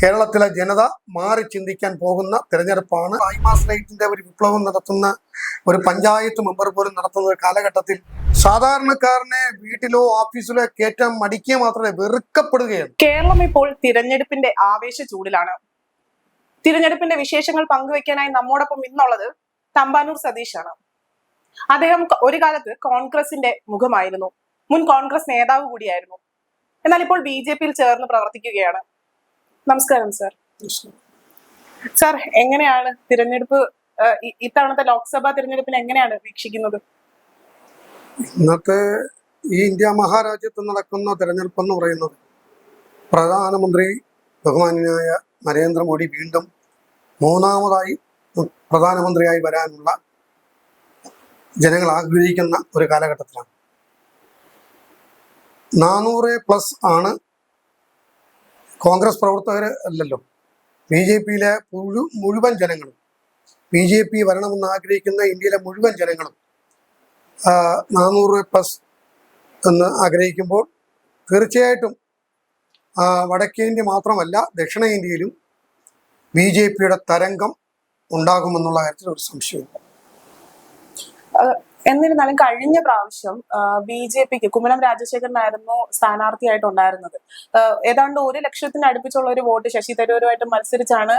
കേരളത്തിലെ ജനത മാറി ചിന്തിക്കാൻ പോകുന്ന തിരഞ്ഞെടുപ്പാണ്. ഐമാസ് ലൈറ്റിന്റെ ഒരു വിപ്ലവം നടത്തുന്ന ഒരു പഞ്ചായത്ത് മെമ്പർ പോലും നടത്തുന്ന കാലഘട്ടത്തിൽ സാധാരണക്കാരനെ വീട്ടിലോ ഓഫീസിലോ കയറ്റാൻ മടിക്കുക മാത്രമേ വെറുക്കപ്പെടുകയാണ്. കേരളം ഇപ്പോൾ തിരഞ്ഞെടുപ്പിന്റെ ആവേശ ചൂടിലാണ്. തിരഞ്ഞെടുപ്പിന്റെ വിശേഷങ്ങൾ പങ്കുവെക്കാനായി നമ്മോടൊപ്പം ഇന്നുള്ളത് തമ്പാനൂർ സതീഷാണ്. അദ്ദേഹം ഒരു കാലത്ത് കോൺഗ്രസിന്റെ മുഖമായിരുന്നു. മുൻ കോൺഗ്രസ് നേതാവ് കൂടിയായിരുന്നു. എന്നാൽ ഇപ്പോൾ ബി ജെ പിയിൽ ചേർന്ന് പ്രവർത്തിക്കുകയാണ്. നമസ്കാരം സാർ. സാർ എങ്ങനെയാണ് തിരഞ്ഞെടുപ്പ് ഇത്തവണത്തെ ലോക്സഭാ തിരഞ്ഞെടുപ്പിനെ എങ്ങനെയാണ് വീക്ഷിക്കുന്നത്? ഇന്നത്തെ ഈ ഇന്ത്യ മഹാരാജ്യത്ത് നടക്കുന്ന തിരഞ്ഞെടുപ്പ് എന്ന് പറയുന്നത് പ്രധാനമന്ത്രി ബഹുമാനായ നരേന്ദ്രമോദി വീണ്ടും മൂന്നാമതായി പ്രധാനമന്ത്രിയായി വരാനുള്ള ജനങ്ങൾ ആഗ്രഹിക്കുന്ന ഒരു കാലഘട്ടത്തിലാണ്. നാനൂറ് പ്ലസ് ആണ് കോൺഗ്രസ് പ്രവർത്തകർ അല്ലല്ലോ. ബി ജെ പിയിലെ മുഴു മുഴുവൻ ജനങ്ങളും ബി ജെ പി വരണമെന്ന് ആഗ്രഹിക്കുന്ന ഇന്ത്യയിലെ മുഴുവൻ ജനങ്ങളും നാനൂറ് പ്ലസ് എന്ന് ആഗ്രഹിക്കുമ്പോൾ തീർച്ചയായിട്ടും വടക്കേ ഇന്ത്യ മാത്രമല്ല ദക്ഷിണേന്ത്യയിലും ബി ജെ പിയുടെ തരംഗം ഉണ്ടാകുമെന്നുള്ള കാര്യത്തിൽ ഒരു സംശയമില്ല എന്നിരുന്നാലും കഴിഞ്ഞ പ്രാവശ്യം ബി ജെ പിക്ക് കുമ്മനം രാജശേഖരനായിരുന്നു സ്ഥാനാർത്ഥിയായിട്ട് ഉണ്ടായിരുന്നത് ആ, ഏതാണ്ട് ഒരു ലക്ഷത്തിന് അടുപ്പിച്ചുള്ള ഒരു വോട്ട് ശശി തരൂരുമായിട്ട് മത്സരിച്ചാണ്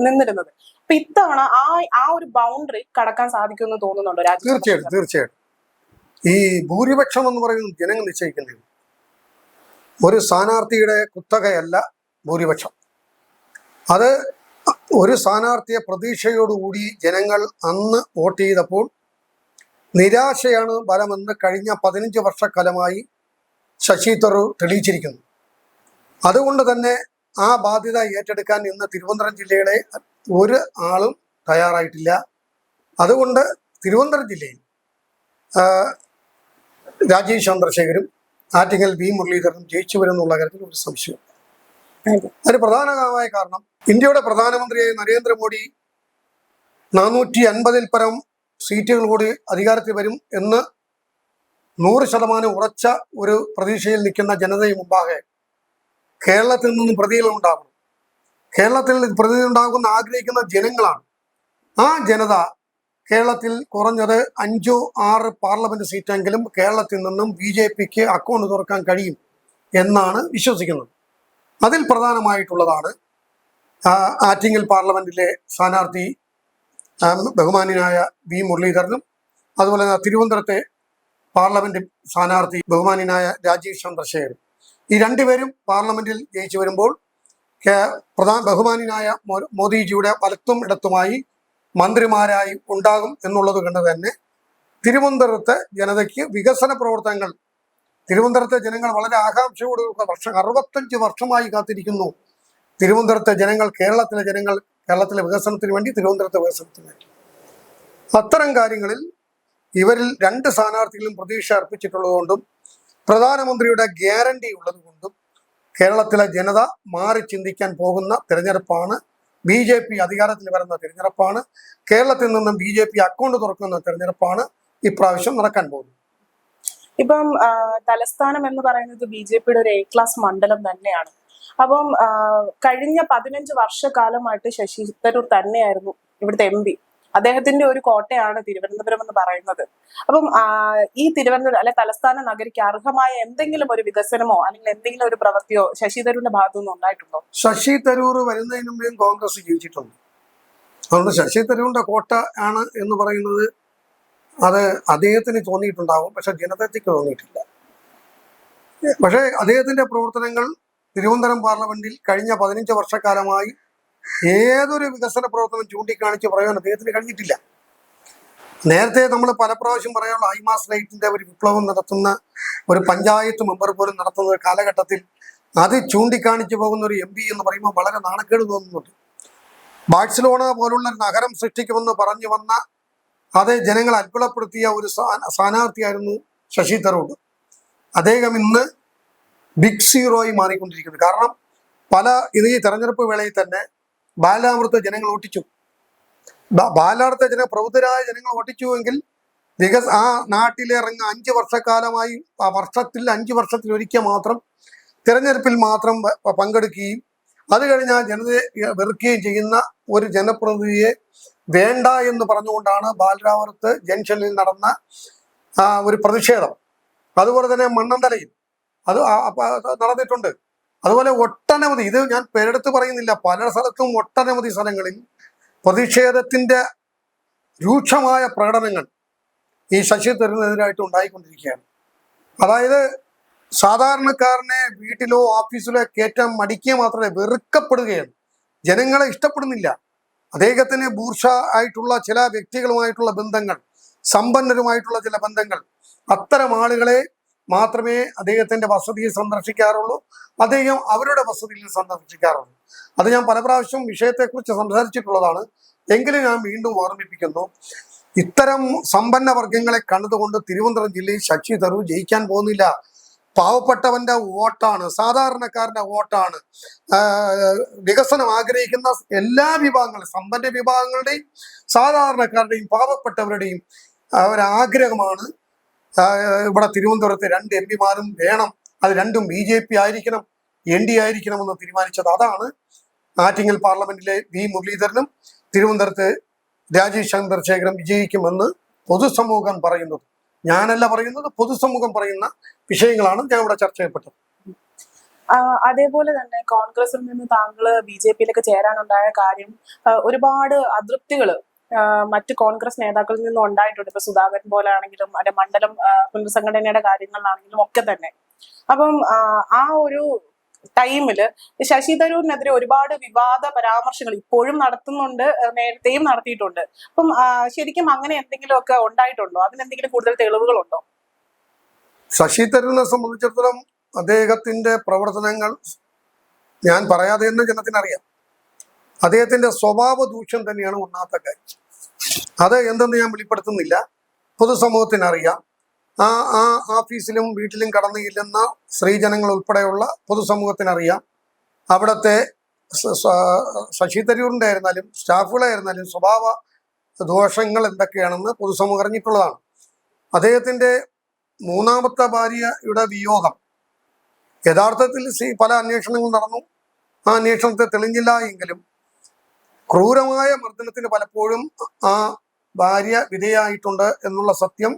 നിന്നിരുന്നത്. അപ്പൊ ഇത്തവണ ആ ആ ഒരു ബൗണ്ടറി കടക്കാൻ സാധിക്കുമെന്ന് തോന്നുന്നുണ്ടോ തീർച്ചയായിട്ടും രാജശേഖരൻ തീർച്ചയായിട്ടും. ഈ ഭൂരിപക്ഷം എന്ന് പറയുന്നത് ജനങ്ങൾ നിശ്ചയിക്കുന്നത് ഒരു സ്ഥാനാർത്ഥിയുടെ കുത്തകയല്ല ഭൂരിപക്ഷം. അത് ഒരു സ്ഥാനാർത്ഥിയെ പ്രതീക്ഷയോടുകൂടി ജനങ്ങൾ അന്ന് വോട്ട് ചെയ്തപ്പോൾ നിരാശയാണ് ബലമെന്ന് കഴിഞ്ഞ പതിനഞ്ച് വർഷക്കാലമായി ശശി തരൂർ തെളിയിച്ചിരിക്കുന്നു. അതുകൊണ്ട് തന്നെ ആ ബാധ്യത ഏറ്റെടുക്കാൻ ഇന്ന് തിരുവനന്തപുരം ജില്ലയിലെ ഒരു ആളും തയ്യാറായിട്ടില്ല. അതുകൊണ്ട് തിരുവനന്തപുരം ജില്ലയിൽ രാജീവ് ചന്ദ്രശേഖരും ആറ്റിങ്ങൽ വി മുരളീധരനും ജയിച്ചു വരുന്നുള്ള കാര്യത്തിൽ ഒരു സംശയം. അതെ. അതിന് പ്രധാനമായ കാരണം ഇന്ത്യയുടെ പ്രധാനമന്ത്രിയായ നരേന്ദ്രമോദി നാനൂറ്റി അൻപതിൽ പരം സീറ്റുകൾ കൂടി അധികാരത്തിൽ വരും എന്ന് നൂറ് ശതമാനം ഉറച്ച ഒരു പ്രതീക്ഷയിൽ നിൽക്കുന്ന ജനതയും മുമ്പാകെ കേരളത്തിൽ നിന്നും പ്രതികൾ ഉണ്ടാകും കേരളത്തിൽ പ്രതിനിധി ഉണ്ടാകുന്ന ആഗ്രഹിക്കുന്ന ജനങ്ങളാണ്. ആ ജനത കേരളത്തിൽ കുറഞ്ഞത് അഞ്ചോ ആറ് പാർലമെന്റ് സീറ്റെങ്കിലും കേരളത്തിൽ നിന്നും ബി ജെ പിക്ക് അക്കൗണ്ട് തുറക്കാൻ കഴിയും എന്നാണ് വിശ്വസിക്കുന്നത്. അതിൽ പ്രധാനമായിട്ടുള്ളതാണ് ആറ്റിങ്ങൽ പാർലമെന്റിലെ സ്ഥാനാർത്ഥി ആ, ബഹുമാന്യനായ വി മുരളീധരനും അതുപോലെ തന്നെ തിരുവനന്തപുരത്തെ പാർലമെന്റ് സ്ഥാനാർത്ഥി ബഹുമാനായ രാജീവ് ചന്ദ്രശേഖരും ഈ രണ്ടുപേരും പാർലമെന്റിൽ ജയിച്ചു വരുമ്പോൾ പ്രധാന ബഹുമാനിയായ മോദിജിയുടെ വലത്തും ഇടത്തുമായി മന്ത്രിമാരായി ഉണ്ടാകും എന്നുള്ളത് കണ്ട് തന്നെ തിരുവനന്തപുരത്തെ ജനതയ്ക്ക് വികസന പ്രവർത്തനങ്ങൾ തിരുവനന്തപുരത്തെ ജനങ്ങൾ വളരെ ആകാംക്ഷയോടെ വർഷം അറുപത്തഞ്ച് വർഷമായി കാത്തിരിക്കുന്നു. തിരുവനന്തപുരത്തെ ജനങ്ങൾ കേരളത്തിലെ ജനങ്ങൾ കേരളത്തിലെ വികസനത്തിന് വേണ്ടി തിരുവനന്തപുരത്തെ വികസനത്തിന് വേണ്ടി. അത്തരം കാര്യങ്ങളിൽ ഇവരിൽ രണ്ട് സ്ഥാനാർത്ഥികളും പ്രതീക്ഷ അർപ്പിച്ചിട്ടുള്ളതുകൊണ്ടും പ്രധാനമന്ത്രിയുടെ ഗ്യാരണ്ടി ഉള്ളതുകൊണ്ടും കേരളത്തിലെ ജനത മാറി ചിന്തിക്കാൻ പോകുന്ന തിരഞ്ഞെടുപ്പാണ്. ബി ജെ പി അധികാരത്തിൽ വരുന്ന തിരഞ്ഞെടുപ്പാണ്. കേരളത്തിൽ നിന്നും ബി ജെ പി അക്കൗണ്ട് തുറക്കുന്ന തിരഞ്ഞെടുപ്പാണ് ഇപ്രാവശ്യം നടക്കാൻ പോകുന്നത്. ഇപ്പം തലസ്ഥാനം എന്ന് പറയുന്നത് ബി ജെ പിയുടെ ഒരു എ ക്ലാസ് മണ്ഡലം തന്നെയാണ്. അപ്പം കഴിഞ്ഞ പതിനഞ്ച് വർഷക്കാലമായിട്ട് ശശി തരൂർ തന്നെയായിരുന്നു ഇവിടുത്തെ എം പി. അദ്ദേഹത്തിന്റെ ഒരു കോട്ടയാണ് തിരുവനന്തപുരം എന്ന് പറയുന്നത്. അപ്പം ഈ തിരുവനന്തപുരം അല്ലെ തലസ്ഥാന നഗരിക്ക് അർഹമായ എന്തെങ്കിലും ഒരു വികസനമോ അല്ലെങ്കിൽ എന്തെങ്കിലും ഒരു പ്രവൃത്തിയോ ശശി തരൂരിന്റെ ഭാഗത്തുനിന്ന് ഉണ്ടായിട്ടുണ്ടോ? ശശി തരൂർ വരുന്നതിന് മുമ്പേയും കോൺഗ്രസ് ജീവിച്ചിട്ടുണ്ട് അതുകൊണ്ട് ശശി തരൂരിന്റെ കോട്ട ആണ് എന്ന് പറയുന്നത് അത് അദ്ദേഹത്തിന് തോന്നിയിട്ടുണ്ടാവും പക്ഷെ ജനതയ്ക്ക് തോന്നിയിട്ടില്ല. പക്ഷേ അദ്ദേഹത്തിന്റെ പ്രവർത്തനങ്ങൾ തിരുവനന്തപുരം പാർലമെന്റിൽ കഴിഞ്ഞ പതിനഞ്ച് വർഷക്കാലമായി ഏതൊരു വികസന പ്രവർത്തനം ചൂണ്ടിക്കാണിച്ച് പറയാൻ അദ്ദേഹത്തിന് കഴിഞ്ഞിട്ടില്ല. നേരത്തെ നമ്മൾ പല പ്രാവശ്യം പറയാനുള്ള ഐമാസ് ലൈറ്റിന്റെ ഒരു വിപ്ലവം നടത്തുന്ന ഒരു പഞ്ചായത്ത് മെമ്പർ പോലും നടത്തുന്ന കാലഘട്ടത്തിൽ അത് ചൂണ്ടിക്കാണിച്ചു പോകുന്ന ഒരു എം പി എന്ന് പറയുമ്പോൾ വളരെ നാണക്കേട് തോന്നുന്നുണ്ട്. ബാഴ്സലോണ പോലുള്ള നഗരം സൃഷ്ടിക്കുമെന്ന് പറഞ്ഞു വന്ന അത് ജനങ്ങളെ അത്ഭുതപ്പെടുത്തിയ ഒരു സ്ഥാ- സ്ഥാനാർത്ഥിയായിരുന്നു ശശി തരൂർ. അദ്ദേഹം ഇന്ന് ബിഗ് സീറോയി മാറിക്കൊണ്ടിരിക്കുന്നത് കാരണം പല ഇത് ഈ തെരഞ്ഞെടുപ്പ് വേളയിൽ തന്നെ ബാലാമൃത ജനങ്ങൾ ഓട്ടിച്ചു ബാലാമൃത ജന പ്രബുദ്ധരായ ജനങ്ങൾ ഓട്ടിച്ചുവെങ്കിൽ വികസ ആ നാട്ടിലിറങ്ങ അഞ്ച് വർഷക്കാലമായി ആ വർഷത്തിൽ അഞ്ച് വർഷത്തിൽ ഒരിക്കൽ മാത്രം തിരഞ്ഞെടുപ്പിൽ മാത്രം പങ്കെടുക്കുകയും അത് കഴിഞ്ഞാൽ ജനതയെ വെറുക്കുകയും ചെയ്യുന്ന ഒരു ജനപ്രതിനിധിയെ വേണ്ട എന്ന് പറഞ്ഞുകൊണ്ടാണ് ബാലരാമൃത്ത് ജംഗ്ഷനിൽ നടന്ന ഒരു പ്രതിഷേധം. അതുപോലെ തന്നെ മണ്ണന്തലയിൽ അത് നടന്നിട്ടുണ്ട്. അതുപോലെ ഒട്ടനവധി ഇത് ഞാൻ പേരെടുത്ത് പറയുന്നില്ല പല സ്ഥലത്തും ഒട്ടനവധി സ്ഥലങ്ങളിൽ പ്രതിഷേധത്തിന്റെ രൂക്ഷമായ പ്രകടനങ്ങൾ ഈ ശശി തരൂരിനെതിരായിട്ട് ഉണ്ടായിക്കൊണ്ടിരിക്കുകയാണ്. അതായത് സാധാരണക്കാരനെ വീട്ടിലോ ഓഫീസിലോ കയറ്റാൻ മടിക്കുക മാത്രമേ വെറുക്കപ്പെടുകയാണ്. ജനങ്ങളെ ഇഷ്ടപ്പെടുന്നില്ല. അദ്ദേഹത്തിന് ബൂർഷ ആയിട്ടുള്ള ചില വ്യക്തികളുമായിട്ടുള്ള ബന്ധങ്ങൾ സമ്പന്നരുമായിട്ടുള്ള ചില ബന്ധങ്ങൾ അത്തരം ആളുകളെ മാത്രമേ അദ്ദേഹത്തിന്റെ വസതിയിൽ സന്ദർശിക്കാറുള്ളൂ അദ്ദേഹം അവരുടെ വസതിയിൽ സന്ദർശിക്കാറുള്ളൂ. അത് ഞാൻ പല പ്രാവശ്യം വിഷയത്തെക്കുറിച്ച് സംസാരിച്ചിട്ടുള്ളതാണ്. എങ്കിലും ഞാൻ വീണ്ടും ഓർമ്മിപ്പിക്കുന്നു ഇത്തരം സമ്പന്ന വർഗങ്ങളെ കണ്ടതുകൊണ്ട് തിരുവനന്തപുരം ജില്ലയിൽ ശശി തരൂർ ജയിക്കാൻ പോകുന്നില്ല. പാവപ്പെട്ടവന്റെ വോട്ടാണ് സാധാരണക്കാരന്റെ വോട്ടാണ്. വികസനം ആഗ്രഹിക്കുന്ന എല്ലാ വിഭാഗങ്ങളും സമ്പന്ന വിഭാഗങ്ങളുടെയും സാധാരണക്കാരുടെയും പാവപ്പെട്ടവരുടെയും ഒരാഗ്രഹമാണ് ഇവിടെ തിരുവനന്തപുരത്ത് രണ്ട് എം പിമാരും വേണം. അത് രണ്ടും ബി ജെ പി ആയിരിക്കണം എൻ ഡി ആയിരിക്കണമെന്ന് തീരുമാനിച്ചത്. അതാണ് ആറ്റിങ്ങൽ പാർലമെന്റിലെ വി മുരളീധരനും തിരുവനന്തപുരത്ത് രാജീവ് ചന്ദ്രശേഖരൻ വിജയിക്കുമെന്ന് പൊതുസമൂഹം പറയുന്നത്. ഞാനല്ല പറയുന്നത് പൊതുസമൂഹം പറയുന്ന വിഷയങ്ങളാണ് ഞാൻ ഇവിടെ ചർച്ച ചെയ്യപ്പെട്ടത്. അതേപോലെ തന്നെ കോൺഗ്രസിൽ നിന്ന് താങ്കൾ ബി ജെ പിയിലേക്ക് ചേരാനുണ്ടായ കാര്യം ഒരുപാട് അതൃപ്തികൾ മറ്റ് കോൺഗ്രസ് നേതാക്കളിൽ നിന്നും ഉണ്ടായിട്ടുണ്ട്. ഇപ്പൊ സുധാകരൻ പോലെ ആണെങ്കിലും അല്ലെ മണ്ഡലം പുനഃസംഘടനയുടെ കാര്യങ്ങളിലാണെങ്കിലും ഒക്കെ തന്നെ. അപ്പം ആ, ഒരു ടൈമിൽ ശശി തരൂരിനെതിരെ ഒരുപാട് വിവാദ പരാമർശങ്ങൾ ഇപ്പോഴും നടത്തുന്നുണ്ട് നേരത്തെയും നടത്തിയിട്ടുണ്ട്. അപ്പം ശരിക്കും അങ്ങനെ എന്തെങ്കിലുമൊക്കെ ഉണ്ടായിട്ടുണ്ടോ? അതിനെന്തെങ്കിലും കൂടുതൽ തെളിവുകളുണ്ടോ? ശശി തരൂരിനെ സംബന്ധിച്ചിടത്തോളം അദ്ദേഹത്തിന്റെ പ്രവർത്തനങ്ങൾ ഞാൻ പറയാതെ തന്നെ ജനത്തിനറിയാം. അദ്ദേഹത്തിന്റെ സ്വഭാവ ദൂഷ്യം തന്നെയാണ് ഒന്നാമത്തെ കാര്യം. അത് എന്തെന്ന് ഞാൻ വെളിപ്പെടുത്തുന്നില്ല. പൊതുസമൂഹത്തിന് അറിയാം ആ ആ ഓഫീസിലും വീട്ടിലും കടന്നു ചെല്ലുന്ന സ്ത്രീജനങ്ങൾ ഉൾപ്പെടെയുള്ള പൊതുസമൂഹത്തിനറിയാം. അവിടുത്തെ ശശി തരൂരിന്റെ ആയിരുന്നാലും സ്റ്റാഫുകളായിരുന്നാലും സ്വഭാവ ദോഷങ്ങൾ എന്തൊക്കെയാണെന്ന് പൊതുസമൂഹം അറിഞ്ഞിട്ടുള്ളതാണ്. അദ്ദേഹത്തിന്റെ മൂന്നാമത്തെ ഭാര്യയുടെ വിയോഗം. യഥാർത്ഥത്തിൽ പല അന്വേഷണങ്ങൾ നടന്നു. ആ അന്വേഷണത്തെ തെളിഞ്ഞില്ല എങ്കിലും ക്രൂരമായ മർദ്ദനത്തിന് പലപ്പോഴും ആ ഭാര്യ വിധേയായിട്ടുണ്ട് എന്നുള്ള സത്യം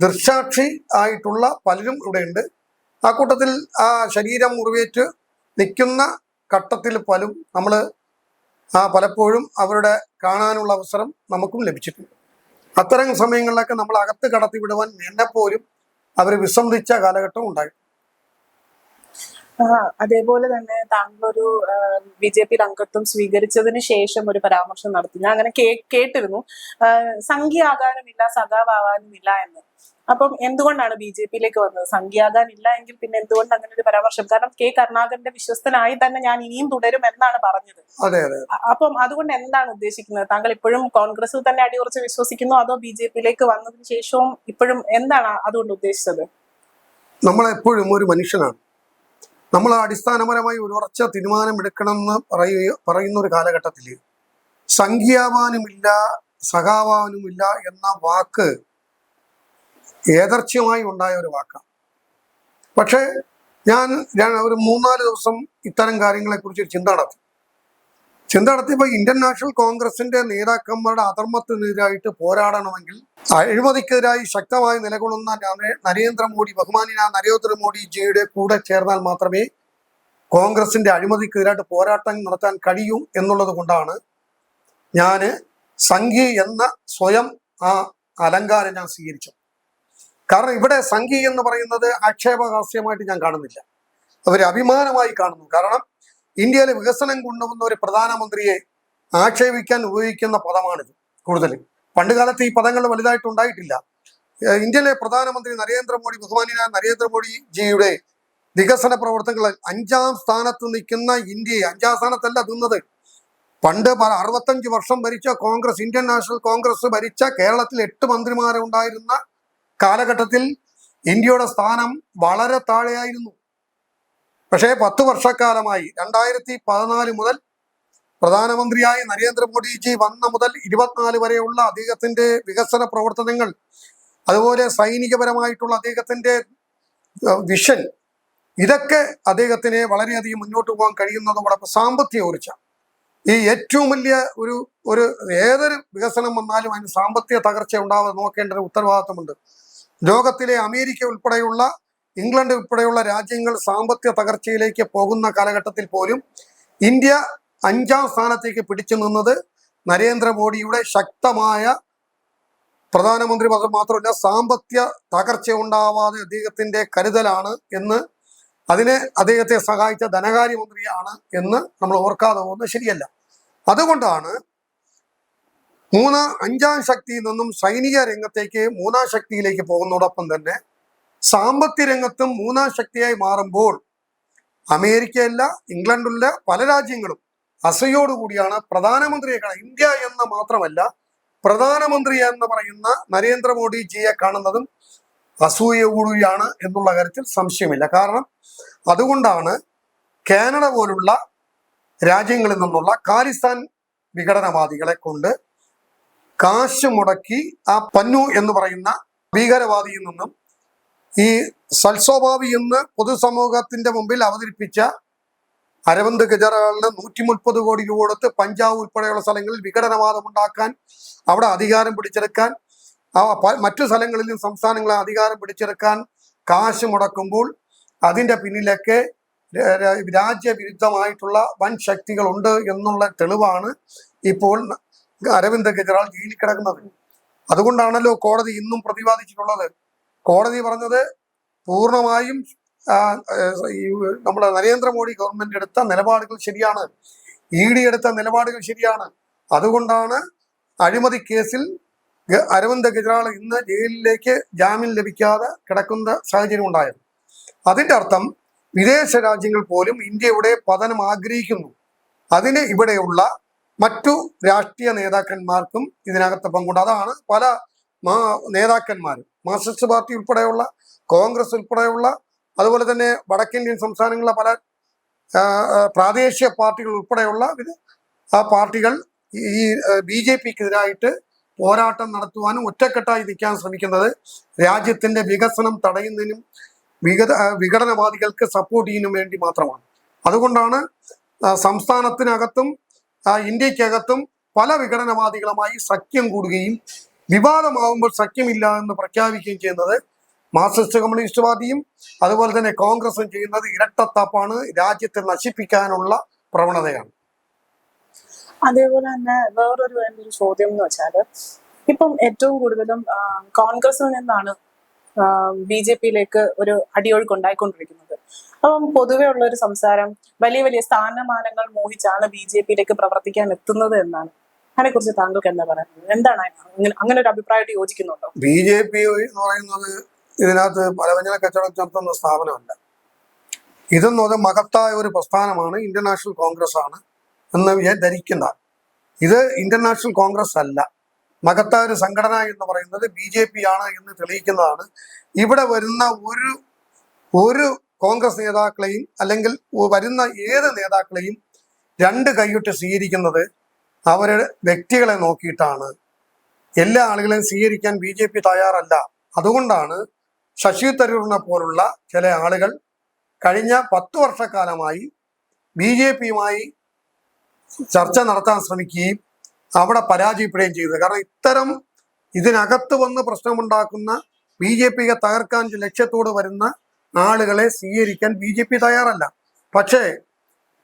ദൃക്സാക്ഷി ആയിട്ടുള്ള പലരും ഇവിടെയുണ്ട്. ആ കൂട്ടത്തിൽ ആ ശരീരം മുറിവേറ്റ് നിൽക്കുന്ന ഘട്ടത്തിൽ പലും നമ്മൾ ആ പലപ്പോഴും അവരുടെ കാണാനുള്ള അവസരം നമുക്കും ലഭിച്ചിട്ടുണ്ട്. അത്തരം സമയങ്ങളിലൊക്കെ നമ്മൾ അകത്ത് കടത്തി വിടുവാൻ എന്നെപ്പോലും അവർ വിസമ്മതിച്ച കാലഘട്ടം ഉണ്ടായിട്ടുണ്ട്. അതേപോലെ തന്നെ താങ്കൾ ഒരു ബി ജെ പി അംഗത്വം സ്വീകരിച്ചതിന് ശേഷം ഒരു പരാമർശം നടത്തി. ഞാൻ അങ്ങനെ കേ- കേട്ടിരുന്നു. സംഖ്യയാകാനുമില്ല സഖാവാകാനുമില്ല എന്ന്. അപ്പം എന്തുകൊണ്ടാണ് ബി ജെ പിയിലേക്ക് വന്നത്? സംഖ്യയാകാനില്ല എങ്കിൽ പിന്നെ എന്തുകൊണ്ട് അങ്ങനെ ഒരു പരാമർശം? കാരണം കെ കരുണാകരന്റെ വിശ്വസ്തനായി തന്നെ ഞാൻ ഇനിയും തുടരും എന്നാണ് പറഞ്ഞത്. അപ്പം അതുകൊണ്ട് എന്താണ് ഉദ്ദേശിക്കുന്നത്? താങ്കൾ ഇപ്പോഴും കോൺഗ്രസിൽ തന്നെ അടിയുറച്ച് വിശ്വസിക്കുന്നു അതോ ബി ജെ പിയിലേക്ക് വന്നതിന് ശേഷവും ഇപ്പോഴും എന്താണ് അതുകൊണ്ട് ഉദ്ദേശിച്ചത്? നമ്മളെപ്പോഴും ഒരു മനുഷ്യനാണ്. നമ്മൾ അടിസ്ഥാനപരമായി ഒരു ഉറച്ച തീരുമാനം തീരുമാനമെടുക്കണമെന്ന് പറയുക പറയുന്ന ഒരു കാലഘട്ടത്തിൽ സംഖ്യാവാനുമില്ല സഖാവാനുമില്ല എന്ന വാക്ക് ഏതർച്ഛ്യമായി ഉണ്ടായ ഒരു വാക്കാണ് പക്ഷേ ഞാൻ ഒരു മൂന്നാൽ ദിവസം ഇത്തരം കാര്യങ്ങളെക്കുറിച്ച് ചിന്ത നടത്തി. ചിന്ത നടത്തിയപ്പോൾ ഇന്ത്യൻ നാഷണൽ കോൺഗ്രസിന്റെ നേതാക്കന്മാരുടെ അധർമ്മത്തിനെതിരായിട്ട് പോരാടണമെങ്കിൽ അഴിമതിക്കെതിരായി ശക്തമായി നിലകൊള്ളുന്ന നരേ- നരേന്ദ്രമോദി ബഹുമാനിയ നരേന്ദ്രമോദിജിയുടെ കൂടെ ചേർന്നാൽ മാത്രമേ കോൺഗ്രസിന്റെ അഴിമതിക്കെതിരായിട്ട് പോരാട്ടം നടത്താൻ കഴിയൂ എന്നുള്ളത് കൊണ്ടാണ് ഞാൻ സംഘി എന്ന സ്വയം ആ അലങ്കാരം ഞാൻ സ്വീകരിച്ചു കാരണം ഇവിടെ സംഘി എന്ന് പറയുന്നത് ആക്ഷേപഹാസ്യമായിട്ട് ഞാൻ കാണുന്നില്ല. അവർ അഭിമാനമായി കാണുന്നു. കാരണം ഇന്ത്യയിലെ വികസനം കൊണ്ടുവന്ന ഒരു പ്രധാനമന്ത്രിയെ ആക്ഷേപിക്കാൻ ഉപയോഗിക്കുന്ന പദമാണിത് കൂടുതൽ. പണ്ടുകാലത്ത് ഈ പദങ്ങൾ വലുതായിട്ട് ഉണ്ടായിട്ടില്ല. ഇന്ത്യയിലെ പ്രധാനമന്ത്രി നരേന്ദ്രമോദി ബഹുമാനിയായ നരേന്ദ്രമോദി ജിയുടെ വികസന പ്രവർത്തനങ്ങൾ അഞ്ചാം സ്ഥാനത്ത് നിൽക്കുന്ന ഇന്ത്യയെ അഞ്ചാം സ്ഥാനത്തല്ല നിന്നത്. പണ്ട് അറുപത്തഞ്ച് വർഷം ഭരിച്ച കോൺഗ്രസ് ഇന്ത്യൻ നാഷണൽ കോൺഗ്രസ് ഭരിച്ച കേരളത്തിൽ എട്ട് മന്ത്രിമാരെ ഉണ്ടായിരുന്ന കാലഘട്ടത്തിൽ ഇന്ത്യയുടെ സ്ഥാനം വളരെ താഴെയായിരുന്നു. പക്ഷേ പത്ത് വർഷക്കാലമായി രണ്ടായിരത്തി പതിനാല് മുതൽ പ്രധാനമന്ത്രിയായി നരേന്ദ്രമോദിജി വന്ന മുതൽ ഇരുപത്തിനാല് വരെയുള്ള അദ്ദേഹത്തിന്റെ വികസന പ്രവർത്തനങ്ങൾ അതുപോലെ സൈനികപരമായിട്ടുള്ള അദ്ദേഹത്തിന്റെ വിഷൻ ഇതൊക്കെ അദ്ദേഹത്തിന് വളരെയധികം മുന്നോട്ട് പോകാൻ കഴിയുന്നതോടൊപ്പം സാമ്പത്തിക ഊർജ ഈ ഏറ്റവും വലിയ ഒരു ഒരു ഏതൊരു വികസനം വന്നാലും അതിന് സാമ്പത്തിക തകർച്ച ഉണ്ടാവാതെ നോക്കേണ്ട ഒരു ഉത്തരവാദിത്തമുണ്ട് ലോകത്തിലെ അമേരിക്ക ഉൾപ്പെടെയുള്ള ഇംഗ്ലണ്ട് ഉൾപ്പെടെയുള്ള രാജ്യങ്ങൾ സാമ്പത്തിക തകർച്ചയിലേക്ക് പോകുന്ന കാലഘട്ടത്തിൽ പോലും ഇന്ത്യ അഞ്ചാം സ്ഥാനത്തേക്ക് പിടിച്ചു നിന്നത് നരേന്ദ്രമോദിയുടെ ശക്തമായ പ്രധാനമന്ത്രി പദം മാത്രമല്ല സാമ്പത്തിക തകർച്ച ഉണ്ടാവാതെ അദ്ദേഹത്തിന്റെ കരുതലാണ് എന്ന് അതിനെ അദ്ദേഹത്തെ സഹായിച്ച ധനകാര്യമന്ത്രിയാണ് എന്ന് നമ്മൾ ഓർക്കാതെ പോകുന്നത് ശരിയല്ല. അതുകൊണ്ടാണ് മൂന്നാം അഞ്ചാം ശക്തിയിൽ നിന്നും സൈനിക രംഗത്തേക്ക് മൂന്നാം ശക്തിയിലേക്ക് പോകുന്നതോടൊപ്പം തന്നെ സാമ്പത്തിക രംഗത്തും മൂന്നാം ശക്തിയായി മാറുമ്പോൾ അമേരിക്കയല്ല ഇംഗ്ലണ്ടുള്ള പല രാജ്യങ്ങളും അസയോടുകൂടിയാണ് പ്രധാനമന്ത്രിയെ കാണാൻ ഇന്ത്യ എന്ന മാത്രമല്ല പ്രധാനമന്ത്രി എന്ന് പറയുന്ന നരേന്ദ്രമോദിജിയെ കാണുന്നതും അസൂയകൂടിയാണ് എന്നുള്ള കാര്യത്തിൽ സംശയമില്ല. കാരണം അതുകൊണ്ടാണ് കാനഡ പോലുള്ള രാജ്യങ്ങളിൽ നിന്നുള്ള ഖാലിസ്ഥാൻ വിഘടനവാദികളെ കൊണ്ട് കാശ് മുടക്കി ആ പന്നു എന്ന് പറയുന്ന ഭീകരവാദിയിൽ നിന്നും ഈ സൽസ്വഭാവി എന്ന് പൊതുസമൂഹത്തിന്റെ മുമ്പിൽ അവതരിപ്പിച്ച അരവിന്ദ് കെജ്രിവാളിന് നൂറ്റി മുപ്പത് കോടി രൂപ കൊടുത്ത് പഞ്ചാബ് ഉൾപ്പെടെയുള്ള സ്ഥലങ്ങളിൽ വിഘടനവാദം ഉണ്ടാക്കാൻ അവിടെ അധികാരം പിടിച്ചെടുക്കാൻ മറ്റു സ്ഥലങ്ങളിലും സംസ്ഥാനങ്ങളിൽ അധികാരം പിടിച്ചെടുക്കാൻ കാശ് മുടക്കുമ്പോൾ അതിന്റെ പിന്നിലൊക്കെ രാജ്യവിരുദ്ധമായിട്ടുള്ള വൻ ശക്തികളുണ്ട് എന്നുള്ള തെളിവാണ് ഇപ്പോൾ അരവിന്ദ് കെജ്രിവാൾ ജയിലിൽ കിടക്കുന്നത്. അതുകൊണ്ടാണല്ലോ കോടതി ഇന്നും പ്രതിപാദിച്ചിട്ടുള്ളത് കോടതി പറഞ്ഞത് പൂർണമായും നമ്മുടെ നരേന്ദ്രമോദി ഗവൺമെന്റ് എടുത്ത നിലപാടുകൾ ശരിയാണ്. ഇ ഡി എടുത്ത നിലപാടുകൾ ശരിയാണ്. അതുകൊണ്ടാണ് അഴിമതി കേസിൽ അരവിന്ദ് കെജ്രിവാൾ ഇന്ന് ജയിലിലേക്ക് ജാമ്യം ലഭിക്കാതെ കിടക്കുന്ന സാഹചര്യം ഉണ്ടായത്. അതിന്റെ അർത്ഥം വിദേശ രാജ്യങ്ങൾ പോലും ഇന്ത്യയുടെ പതനം ആഗ്രഹിക്കുന്നു. അതിന് ഇവിടെയുള്ള മറ്റു രാഷ്ട്രീയ നേതാക്കന്മാർക്കും ഇതിനകത്ത് പങ്കുണ്ട്. അതാണ് പല നേതാക്കന്മാരും. മാർക്സിസ്റ്റ് പാർട്ടി ഉൾപ്പെടെയുള്ള കോൺഗ്രസ് ഉൾപ്പെടെയുള്ള അതുപോലെ തന്നെ വടക്കേന്ത്യൻ സംസ്ഥാനങ്ങളിലെ പല പ്രാദേശിക പാർട്ടികൾ ഉൾപ്പെടെയുള്ള ആ പാർട്ടികൾ ഈ ബി ജെ പിക്കെതിരായിട്ട് പോരാട്ടം നടത്തുവാനും ഒറ്റക്കെട്ടായി നിൽക്കാൻ ശ്രമിക്കുന്നത് രാജ്യത്തിന്റെ വികസനം തടയുന്നതിനും വികത വിഘടനവാദികൾക്ക് സപ്പോർട്ട് ചെയ്യുന്നതിനും വേണ്ടി മാത്രമാണ്. അതുകൊണ്ടാണ് സംസ്ഥാനത്തിനകത്തും ഇന്ത്യക്കകത്തും പല വിഘടനവാദികളുമായി സഖ്യം കൂടുകയും വിവാദമാകുമ്പോൾ സഖ്യമില്ല എന്ന് പ്രഖ്യാപിക്കുകയും ചെയ്യുന്നത് മാർക്സിസ്റ്റ് കമ്മ്യൂണിസ്റ്റ് പാർട്ടിയും അതുപോലെ തന്നെ കോൺഗ്രസും ചെയ്യുന്നത് ഇരട്ടത്താപ്പാണ്. രാജ്യത്തെ നശിപ്പിക്കാനുള്ള പ്രവണതയാണ്. അതേപോലെ തന്നെ വേറൊരു എന്റെ ഒരു ചോദ്യം എന്ന് വെച്ചാൽ ഇപ്പം ഏറ്റവും കൂടുതലും കോൺഗ്രസിൽ നിന്നാണ് ബി ജെ പിയിലേക്ക് ഒരു അടിയൊഴുക്ക് ഉണ്ടായിക്കൊണ്ടിരിക്കുന്നത്. അപ്പം പൊതുവെ ഉള്ള ഒരു സംസാരം വലിയ വലിയ സ്ഥാനമാനങ്ങൾ മോഹിച്ചാണ് ബി ജെ പിയിലേക്ക് പ്രവർത്തിക്കാൻ എത്തുന്നത് എന്നാണ്. അതിനെക്കുറിച്ച് താങ്കൾക്ക് എന്താ പറയുന്നത് എന്താണ് അങ്ങനെ അങ്ങനെ ഒരു അഭിപ്രായമായിട്ട് യോജിക്കുന്നുണ്ടോ? ബി ജെ പി എന്ന് പറയുന്നത് ഇതിനകത്ത് പലവ്യഞ്ജന കച്ചവടം നടത്തുന്ന സ്ഥാപനമല്ല. ഇതെന്ന് പറഞ്ഞാൽ മഹത്തായ ഒരു പ്രസ്ഥാനമാണ് ഇന്റർനാഷണൽ കോൺഗ്രസ് ആണ് എന്ന് ഞാൻ ധരിക്കുന്ന. ഇത് ഇന്റർനാഷണൽ കോൺഗ്രസ് അല്ല മഹത്തായ ഒരു സംഘടന എന്ന് പറയുന്നത് ബി ജെ പി ആണ് എന്ന് തെളിയിക്കുന്നതാണ്. ഇവിടെ വരുന്ന ഒരു ഒരു കോൺഗ്രസ് നേതാക്കളെയും അല്ലെങ്കിൽ വരുന്ന ഏത് നേതാക്കളെയും രണ്ട് കൈയിട്ട് സ്വീകരിക്കുന്നത് അവരുടെ വ്യക്തികളെ നോക്കിയിട്ടാണ് എല്ലാ ആളുകളെയും സ്വീകരിക്കാൻ ബി ജെ പി തയ്യാറല്ല. അതുകൊണ്ടാണ് ശശി തരൂരിനെ പോലുള്ള ചില ആളുകൾ കഴിഞ്ഞ പത്ത് വർഷക്കാലമായി ബി ജെ പിയുമായി ചർച്ച നടത്താൻ ശ്രമിക്കുകയും അവിടെ പരാജയപ്പെടുകയും ചെയ്തത്. കാരണം ഇത്തരം ഇതിനകത്ത് വന്ന് പ്രശ്നമുണ്ടാക്കുന്ന ബി ജെ പിയെ തകർക്കാൻ ലക്ഷ്യത്തോട് വരുന്ന ആളുകളെ സ്വീകരിക്കാൻ ബി ജെ പി തയ്യാറല്ല. പക്ഷേ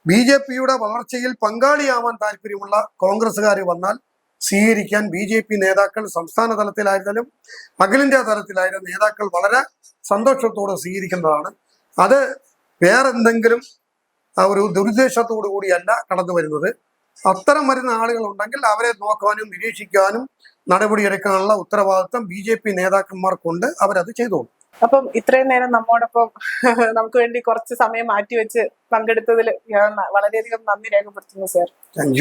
ബി ജെ പിയുടെ വളർച്ചയിൽ പങ്കാളിയാവാൻ താല്പര്യമുള്ള കോൺഗ്രസ്സുകാർ വന്നാൽ സ്വീകരിക്കാൻ ബി ജെ പി നേതാക്കൾ സംസ്ഥാന തലത്തിലായിരുന്നാലും അഖിലേന്ത്യാ തലത്തിലായിരുന്ന നേതാക്കൾ വളരെ സന്തോഷത്തോടെ സ്വീകരിക്കുന്നതാണ്. അത് വേറെന്തെങ്കിലും ഒരു ദുരുദ്ദേശത്തോടു കൂടിയല്ല കടന്നു വരുന്നത്. അത്തരം വരുന്ന ആളുകൾ ഉണ്ടെങ്കിൽ അവരെ നോക്കാനും നിരീക്ഷിക്കാനും നടപടിയെടുക്കാനുള്ള ഉത്തരവാദിത്വം ബി ജെ പി നേതാക്കന്മാർക്കുണ്ട്. അവരത് ചെയ്തോളും. അപ്പം ഇത്രയും നേരം നമ്മോടൊപ്പം നമുക്ക് വേണ്ടി കുറച്ച് സമയം മാറ്റിവെച്ച് പങ്കെടുത്തതിൽ വളരെയധികം നന്ദി രേഖപ്പെടുത്തുന്നു സാർ. താങ്ക്